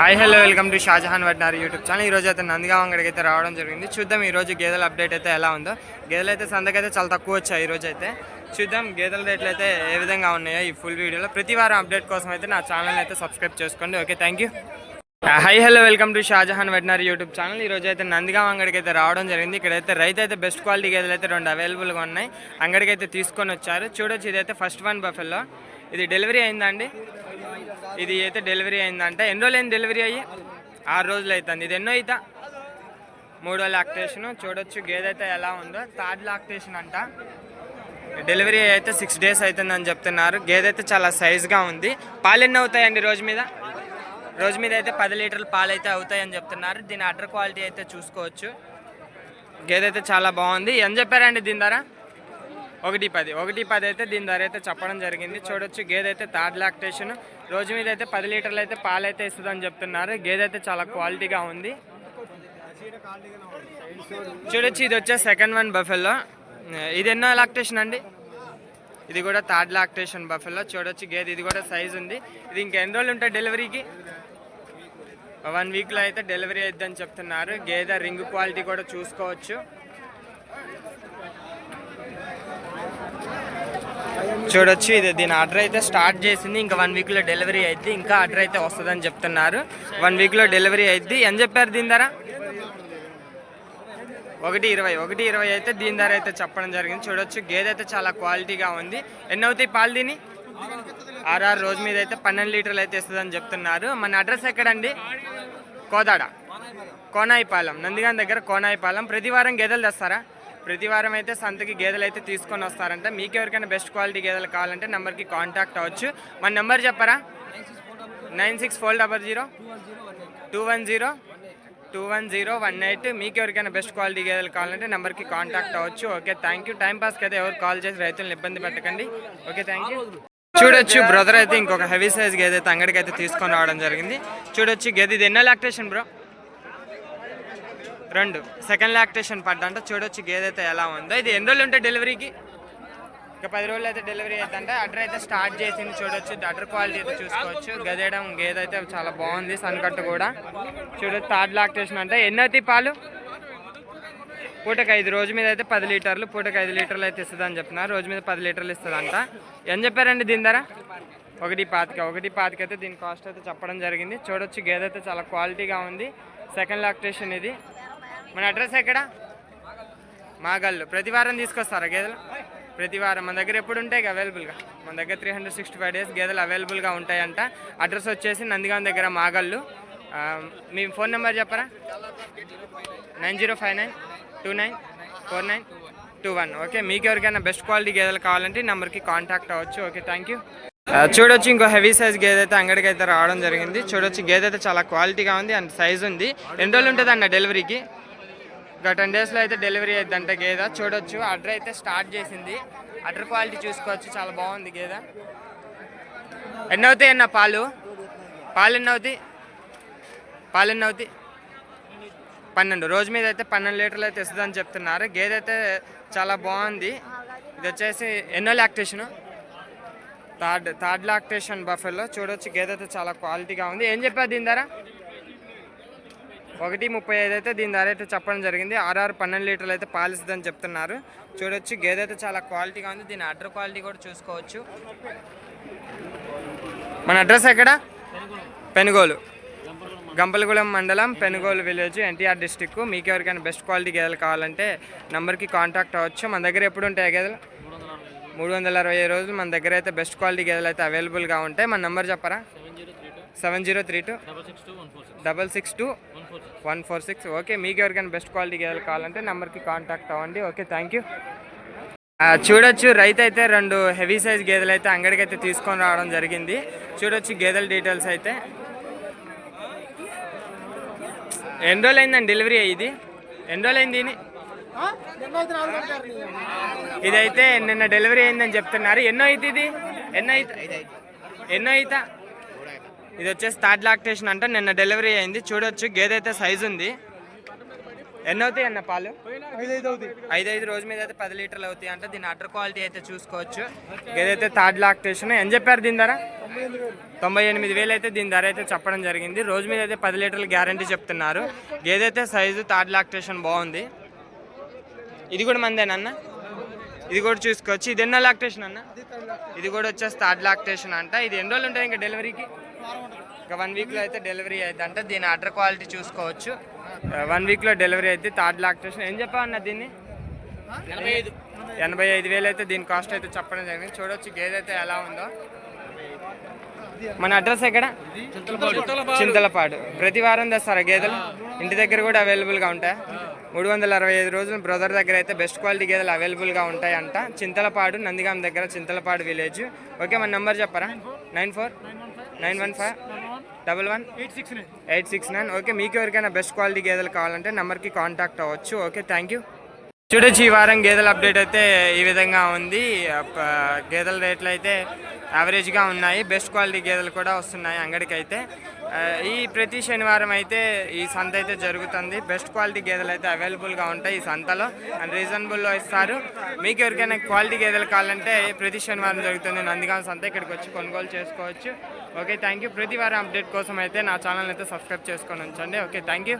Hi hello welcome to Shahjahan veterinary YouTube channel. ఈరోజు రోజు అయితే నందిగాం అంగడికి అయితే రావడం జరిగింది. చూద్దాం ఈరోజు గేదెల అప్డేట్ అయితే ఎలా ఉందో. గేదెలు అయితే సందకైతే చాలా తక్కువ వచ్చాయి ఈ అయితే. చూద్దాం గేదెల రేట్లు అయితే ఏ విధంగా ఉన్నాయో ఈ ఫుల్ వీడియోలో ప్రతి వారం అప్డేట్ కోసం అయితే నా ఛానల్ అయితే సబ్స్క్రైబ్ చేసుకోండి. Okay thank you hi hello welcome to Shahjahan veterinary YouTube channel ఈ రోజు అయితే నందిగాం అంగడికి అయితే రావడం జరిగింది. ఇక్కడైతే రైతు అయితే బెస్ట్ క్వాలిటీ గేదెలు అయితే రెండు అవైలబుల్గా ఉన్నాయి. అంగడికి అయితే తీసుకొని వచ్చారు. చూడొచ్చు ఇదైతే ఫస్ట్ వన్ బఫెల్లో ఇది డెలివరీ అయిందండి ఇది అయితే డెలివరీ అయిందంట. ఎన్ని రోజులు అయింది డెలివరీ అయ్యి? ఆరు రోజులు అవుతుంది ఇది ఎన్నో అవుతా మూడో లాక్టేషన్. చూడొచ్చు గేదె అయితే ఎలా ఉందో. థర్డ్ లాక్టేషన్ అంట. డెలివరీ అయితే సిక్స్ డేస్ అవుతుందని చెప్తున్నారు. గేదె అయితే చాలా సైజ్గా ఉంది. పాలు ఎన్ని అవుతాయండి రోజు మీద? రోజు మీద అయితే పది లీటర్ల పాలు అయితే అవుతాయని చెప్తున్నారు. దీని అడ్డర్ క్వాలిటీ అయితే చూసుకోవచ్చు. గేదె అయితే చాలా బాగుంది. ఏం చెప్పారండి దీని ధర? ఒకటి పది. ఒకటి పది అయితే దీని ధర అయితే చెప్పడం జరిగింది. చూడొచ్చు గేదె అయితే థర్డ్ లాక్టేషన్. రోజు మీద అయితే పది లీటర్లు అయితే పాలు అయితే ఇస్తుందని చెప్తున్నారు. గేదె అయితే చాలా క్వాలిటీగా ఉంది. చూడొచ్చు ఇది వచ్చే సెకండ్ వన్ బఫెల్లో. ఇది ఎన్నో లాక్టేషన్ అండి? ఇది కూడా థర్డ్ లాక్టేషన్ బఫెల్లో. చూడొచ్చు గేదె ఇది కూడా సైజ్ ఉంది. ఇది ఇంకా ఎన్ని రోజులు ఉంటాయి డెలివరీకి? వన్ వీక్లో అయితే డెలివరీ అయిద్దని చెప్తున్నారు. గేదె రింగ్ క్వాలిటీ కూడా చూసుకోవచ్చు. చూడొచ్చు. ఇది దీని ఆర్డర్ అయితే స్టార్ట్ చేసింది. ఇంకా వన్ వీక్లో డెలివరీ అయింది ఇంకా ఆర్డర్ అయితే వస్తుందని చెప్తున్నారు. వన్ వీక్లో డెలివరీ అయింది ఏం చెప్పారు దీని ధర? ఒకటి ఇరవై. ఒకటి ఇరవై అయితే దీని ధర అయితే చెప్పడం జరిగింది. చూడొచ్చు. గేదె అయితే చాలా క్వాలిటీగా ఉంది. ఎన్ని అవుతాయి పాలు దీని? ఆర్ఆర్ రోజు మీద అయితే పన్నెండు లీటర్లు అయితే ఇస్తుందని చెప్తున్నారు. మన అడ్రస్ ఎక్కడండి? కోదాడ. కోనాయిపాలెం. నందిగాం దగ్గర కోనాయిపాలెం. ప్రతి వారం గేదెలు తెస్తారా? ప్రతి వారం అయితే సంతకి గేదెలు అయితే తీసుకొని వస్తారంట. మీకు ఎవరికైనా బెస్ట్ క్వాలిటీ గేదెలు కావాలంటే నెంబర్కి కాంటాక్ట్ అవ్వచ్చు. మన నెంబర్ చెప్పరా? Nine six four double zero. Two one zero. Two one zero one eight. మీకు ఎవరికైనా బెస్ట్ క్వాలిటీ గేదెలు కావాలంటే నెంబర్కి కాంటాక్ట్ అవ్వచ్చు. ఓకే థ్యాంక్ యూ టైం పాస్కి అయితే ఎవరు కాల్ చేసి రైతులను ఇబ్బంది పెట్టకండి. ఓకే థ్యాంక్ యూ చూడొచ్చు బ్రదర్ అయితే ఇంకొక హెవీ సైజ్ గేదె అయితే అంగడికి అయితే తీసుకొని రావడం జరిగింది. చూడొచ్చు గేదె ఇది ఎన్నో లాక్టేషన్ బ్రో రెండు. సెకండ్ లాక్టేషన్ పడ్డంట. చూడొచ్చు గేదె అయితే ఎలా ఉందో. ఇది ఎన్ని రోజులు ఉంటాయి డెలివరీకి ఇంకా పది రోజులు అయితే డెలివరీ అవుతుందంటే అడ్డర్ అయితే స్టార్ట్ చేసింది చూడొచ్చు. అడ్డర్ క్వాలిటీ అయితే చూసుకోవచ్చు. గదేయడం గేదె అయితే చాలా బాగుంది. సన్కట్టు కూడా. చూడొచ్చు థర్డ్ లాక్టేషన్ అంటే. ఎన్ని అవుతాయి పాలు? పూటకి ఐదు రోజు మీద అయితే పది లీటర్లు పూటకి ఐదు లీటర్లు అయితే ఇస్తుంది అని చెప్తున్నారు రోజు మీద పది లీటర్లు ఇస్తుందంట. ఏం చెప్పారండి దీని ధర? ఒకటి పాతిక. ఒకటి పాతిక అయితే దీని కాస్ట్ అయితే చెప్పడం జరిగింది. చూడొచ్చు గేదె అయితే చాలా క్వాలిటీగా ఉంది. సెకండ్ లాక్టేషన్ ఇది. మన అడ్రస్ ఎక్కడ? మాగల్లు. ప్రతి వారం తీసుకొస్తారా గేదెలు? ప్రతి వారం. మన దగ్గర ఎప్పుడు ఉంటాయి అవైలబుల్గా మన దగ్గర three hundred sixty five days గేదెలు అవైలబుల్గా ఉంటాయంట. అడ్రస్ వచ్చేసి నందిగాం దగ్గర మాగల్లు. మీ ఫోన్ నెంబర్ చెప్పరా? Nine zero five nine two nine four nine two one. Okay మీకు ఎవరికైనా బెస్ట్ క్వాలిటీ గేదెలు కావాలంటే ఈ నెంబర్కి కాంటాక్ట్ అవ్వచ్చు. ఓకే థ్యాంక్ యూ చూడొచ్చు ఇంకో హెవీ సైజ్ గేదె అయితే అంగడికి అయితే రావడం జరిగింది. చూడొచ్చు గేదె అయితే చాలా క్వాలిటీగా ఉంది అండ్ సైజ్ ఉంది. ఎన్ని రోజులు ఉంటుంది అన్న డెలివరీకి ఇంకా టెన్ డేస్లో అయితే డెలివరీ అయిద్దంట గేదె. చూడొచ్చు. ఆర్డర్ అయితే స్టార్ట్ చేసింది. అడ్ర క్వాలిటీ చూసుకోవచ్చు. చాలా బాగుంది గేదె. ఎన్ని అవుతాయి అన్న పాలు? పాలు ఎన్ని అవుతాయి పాలు ఎన్ని అవుతాయి పన్నెండు. రోజు మీద అయితే పన్నెండు లీటర్లు అయితే ఇస్తుందని చెప్తున్నారు. గేదె అయితే చాలా బాగుంది. ఇది వచ్చేసి ఎన్నో lactation? Third third lactation buffalo. చూడొచ్చు. గేదె అయితే చాలా క్వాలిటీగా ఉంది. ఏం చెప్పారు దీని ధర? ఒకటి ముప్పై ఐదు అయితే దీని ధర అయితే చెప్పడం జరిగింది. ఆర్ఆర్ పన్నెండు లీటర్లు అయితే పాలిస్తుందని చెప్తున్నారు. చూడొచ్చు గేదె అయితే చాలా క్వాలిటీగా ఉంది. దీని అడ్డర్ క్వాలిటీ కూడా చూసుకోవచ్చు. మన అడ్రస్ ఎక్కడ? పెనుగోలు. గంపలగూడెం మండలం పెనుగోలు విలేజ్ ఎన్టీఆర్ డిస్టిక్. మీకు ఎవరికైనా బెస్ట్ క్వాలిటీ గేదెలు కావాలంటే నంబర్కి కాంటాక్ట్ అవ్వచ్చు. మన దగ్గర ఎప్పుడు ఉంటాయి గేదెలు? మూడు వందల అరవై రోజులు. మన దగ్గర అయితే బెస్ట్ క్వాలిటీ గేదెలు అయితే అవైలబుల్గా ఉంటాయి. మన నెంబర్ చెప్పరా? Seven zero three two. Double six two one four six. Okay మీకు ఎవరికైనా బెస్ట్ క్వాలిటీ గేదెలు కావాలంటే నెంబర్కి కాంటాక్ట్ అవ్వండి. ఓకే థ్యాంక్ యూ చూడొచ్చు రైతు అయితే రెండు హెవీ సైజ్ గేదెలు అయితే అంగడికి అయితే తీసుకొని రావడం జరిగింది. చూడొచ్చు గేదెల డీటెయిల్స్ అయితే. ఎన్ని రోజులు అయిందండి డెలివరీ అయ్యింది ఎన్ని రోజులు అయింది ఇదైతే నిన్న డెలివరీ అయిందని చెప్తున్నారు. ఎన్నో అవుతుంది ఇది? ఎన్నో అవుతా ఎన్నో అవుతా ఇది వచ్చేసి థర్డ్ లాక్టేషన్ అంట. నిన్న డెలివరీ అయింది. చూడొచ్చు. గేదె అయితే సైజు ఉంది. ఎన్ని అవుతాయి అన్న పాలు? ఐదు ఐదు ఐదు ఐదు రోజు మీద అయితే పది లీటర్లు అవుతాయి అంటే. దీని అటర్ క్వాలిటీ అయితే చూసుకోవచ్చు. ఏదైతే థర్డ్ లాక్టేషన్. ఏం చెప్పారు దీని ధర? తొంభై ఎనిమిది వేలు అయితే దీని ధర అయితే చెప్పడం జరిగింది. రోజు మీద అయితే పది లీటర్లు గ్యారంటీ చెప్తున్నారు. ఏదైతే సైజు థర్డ్ లాక్టేషన్ బాగుంది. ఇది కూడా మందేనన్న ఇది కూడా చూసుకోవచ్చు. ఇది ఎన్నో లాక్టేషన్ అన్న? ఇది కూడా వచ్చేసి థర్డ్ లాక్టేషన్ అంట. ఇది ఎన్ని రోజులు ఉంటాయి ఇంకా డెలివరీకి? ఇంకా వన్ వీక్లో అయితే డెలివరీ అయితే అంటే దీని అటర్ క్వాలిటీ చూసుకోవచ్చు. వన్ వీక్లో డెలివరీ అయితే థర్డ్ లాక్టేషన్ ఏం చెప్పా అన్న దీన్ని? ఎనభై ఐదు. వేలు అయితే దీని కాస్ట్ అయితే చెప్పడం జరిగింది. చూడొచ్చు గేదె అయితే ఎలా ఉందో. మన అడ్రస్ ఎక్కడ? చింతలపాడు. ప్రతి వారం తెస్తారా గేదెలు? ఇంటి దగ్గర కూడా అవైలబుల్గా ఉంటాయి? మూడు వందల అరవై ఐదు రోజులు బ్రదర్ దగ్గర అయితే బెస్ట్ క్వాలిటీ గేదెలు అవైలబుల్గా ఉంటాయంట. చింతలపాడు నందిగాం దగ్గర చింతలపాడు విలేజ్ ఓకే మన నెంబర్ చెప్పరా? Nine four? Nine one five? Double one? Eight six nine. Eight six nine. Okay మీకు ఎవరికైనా బెస్ట్ క్వాలిటీ గేదెలు కావాలంటే నెంబర్కి కాంటాక్ట్ అవ్వచ్చు. Okay thank you. చూడొచ్చు ఈ వారం గేదెల అప్డేట్ అయితే ఈ విధంగా ఉంది. గేదెల రేట్లు అయితే యావరేజ్గా ఉన్నాయి. బెస్ట్ క్వాలిటీ గేదెలు కూడా వస్తున్నాయి అంగడికి అయితే ఈ ప్రతి శనివారం అయితే ఈ సంత అయితే జరుగుతుంది. బెస్ట్ క్వాలిటీ గేదెలు అయితే అవైలబుల్గా ఉంటాయి ఈ సంతలో అండ్ రీజనబుల్లో ఇస్తారు. మీకు ఎవరికైనా క్వాలిటీ గేదెలు కావాలంటే ప్రతి శనివారం జరుగుతుంది. నందిగాం సంత ఇక్కడికి వచ్చి కొనుగోలు చేసుకోవచ్చు. ఓకే థ్యాంక్ యూ ప్రతి వారం అప్డేట్ కోసం అయితే నా ఛానల్ అయితే సబ్స్క్రైబ్ చేసుకొని ఉంచండి ఓకే థ్యాంక్ యూ